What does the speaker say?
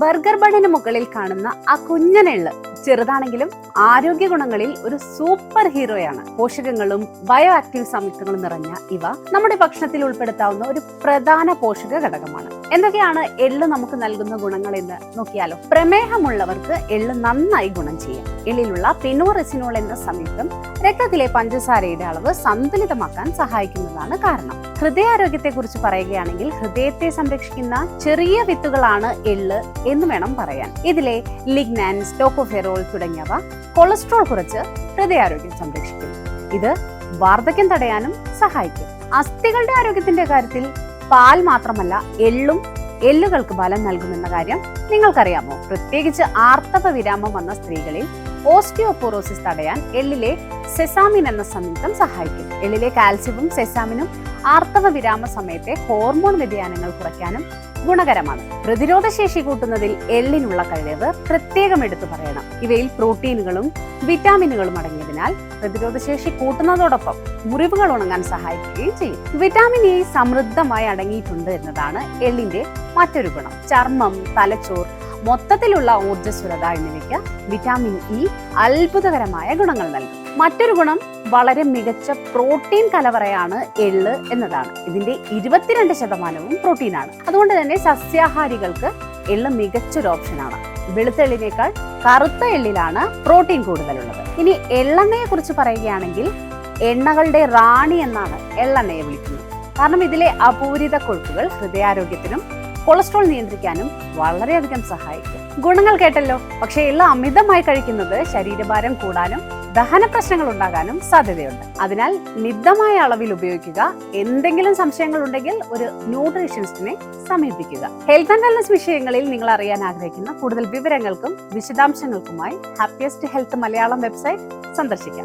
Burger ബണ്ണിന് മുകളിൽ കാണുന്ന ആ കുഞ്ഞനെള്ള്. ചെറുതാണെങ്കിലും ആരോഗ്യ ഗുണങ്ങളിൽ ഒരു സൂപ്പർ ഹീറോയാണ്. പോഷകങ്ങളും ബയോ ആക്റ്റീവ് സംയുക്തങ്ങളും നിറഞ്ഞ ഇവ നമ്മുടെ ഭക്ഷണത്തിൽ ഉൾപ്പെടുത്താവുന്ന ഒരു പ്രധാന പോഷക ഘടകമാണ്. എന്തൊക്കെയാണ് എള്ള് നമുക്ക് നൽകുന്ന ഗുണങ്ങൾ എന്ന് നോക്കിയാലോ? പ്രമേഹമുള്ളവർക്ക് എള്ള് നന്നായി ഗുണം ചെയ്യും. എള്ളിലുള്ള പിനോറെസിനോൾ എന്ന സംയുക്തം രക്തത്തിലെ പഞ്ചസാരയുടെ അളവ് സന്തുലിതമാക്കാൻ സഹായിക്കുന്നതാണ് കാരണം. ഹൃദയാരോഗ്യത്തെ കുറിച്ച് പറയുകയാണെങ്കിൽ ഹൃദയത്തെ സംരക്ഷിക്കുന്ന ചെറിയ വിത്തുകളാണ് എള്ള് എന്ന് വേണം പറയാൻ. ഇതിലെ ലിഗ്നാൻസ് ടോക്കോഫെറോൾ തുടങ്ങിയവ കൊളസ്ട്രോൾ കുറച്ച് ഹൃദയാരോഗ്യം സംരക്ഷിക്കും. ഇത് വാർദ്ധക്യം തടയാനും സഹായിക്കും. അസ്ഥികളുടെ ആരോഗ്യത്തിന്റെ കാര്യത്തിൽ പാൽ മാത്രമല്ല എള്ളും എല്ലുകൾക്ക് ബലം നൽകുമെന്ന കാര്യം നിങ്ങൾക്കറിയാമോ? പ്രത്യേകിച്ച് ആർത്തവ വിരാമം വന്ന സ്ത്രീകളിൽ ഓസ്റ്റിയോപോറോസിസ് തടയാൻ എള്ളിലെ സെസാമിൻ എന്ന സംയുക്തം സഹായിക്കും. എള്ളിലെ കാൽസ്യവും സെസാമിനും ആർത്തവ വിരാമ സമയത്തെ ഹോർമോൺ വ്യതിയാനങ്ങൾ കുറയ്ക്കാനും ഗുണകരമാണ്. പ്രതിരോധ ശേഷി കൂട്ടുന്നതിൽ എള്ളിനുള്ള കഴിവ് പ്രത്യേകം എടുത്തു പറയണം. ഇവയിൽ പ്രോട്ടീനുകളും വിറ്റാമിനുകളും അടങ്ങിയതിനാൽ പ്രതിരോധ ശേഷി കൂട്ടുന്നതോടൊപ്പം മുറിവുകൾ ഉണങ്ങാൻ സഹായിക്കുകയും ചെയ്യും. വിറ്റാമിൻ ഇ സമൃദ്ധമായി അടങ്ങിയിട്ടുണ്ട് എന്നതാണ് എള്ളിന്റെ മറ്റൊരു ഗുണം. ചർമ്മം തലച്ചോർ മൊത്തത്തിലുള്ള ഊർജസ്വലത എന്നിവയ്ക്ക് വിറ്റാമിൻ ഇ അത്ഭുതകരമായ ഗുണങ്ങൾ നൽകും. മറ്റൊരു ഗുണം വളരെ മികച്ച പ്രോട്ടീൻ കലവറയാണ് എള്ള് എന്നതാണ്. ഇതിന്റെ ഇരുപത്തിരണ്ട് ശതമാനവും പ്രോട്ടീനാണ് അതുകൊണ്ട് തന്നെ സസ്യാഹാരികൾക്ക് എള്ള് മികച്ചൊരു ഓപ്ഷനാണ് വെളുത്ത വെളുത്തെള്ളിനേക്കാൾ കറുത്ത എള്ളിലാണ് പ്രോട്ടീൻ കൂടുതലുള്ളത്. ഇനി എള്ളെണ്ണയെ കുറിച്ച് പറയുകയാണെങ്കിൽ എണ്ണകളുടെ റാണി എന്നാണ് എള്ളെണ്ണയെ വിളിക്കുന്നത്. കാരണം ഇതിലെ അപൂരിത കൊഴുപ്പുകൾ ഹൃദയാരോഗ്യത്തിനും കൊളസ്ട്രോൾ നിയന്ത്രിക്കാനും വളരെയധികം സഹായിക്കും. ഗുണങ്ങൾ കേട്ടല്ലോ. പക്ഷേ എല്ലാം അമിതമായി കഴിക്കുന്നത് ശരീരഭാരം കൂടാനും ദഹന പ്രശ്നങ്ങൾ ഉണ്ടാകാനും സാധ്യതയുണ്ട്. അതിനാൽ മിതമായ അളവിൽ ഉപയോഗിക്കുക. എന്തെങ്കിലും സംശയങ്ങൾ ഉണ്ടെങ്കിൽ ഒരു ന്യൂട്രീഷനിസ്റ്റിനെ സമീപിക്കുക. ഹെൽത്ത് ആൻഡ് വെൽനസ് വിഷയങ്ങളിൽ നിങ്ങൾ അറിയാൻ ആഗ്രഹിക്കുന്ന കൂടുതൽ വിവരങ്ങൾക്കും വിശദാംശങ്ങൾക്കുമായി ഹാപ്പിയസ്റ്റ് ഹെൽത്ത് മലയാളം വെബ്സൈറ്റ് സന്ദർശിക്കാം.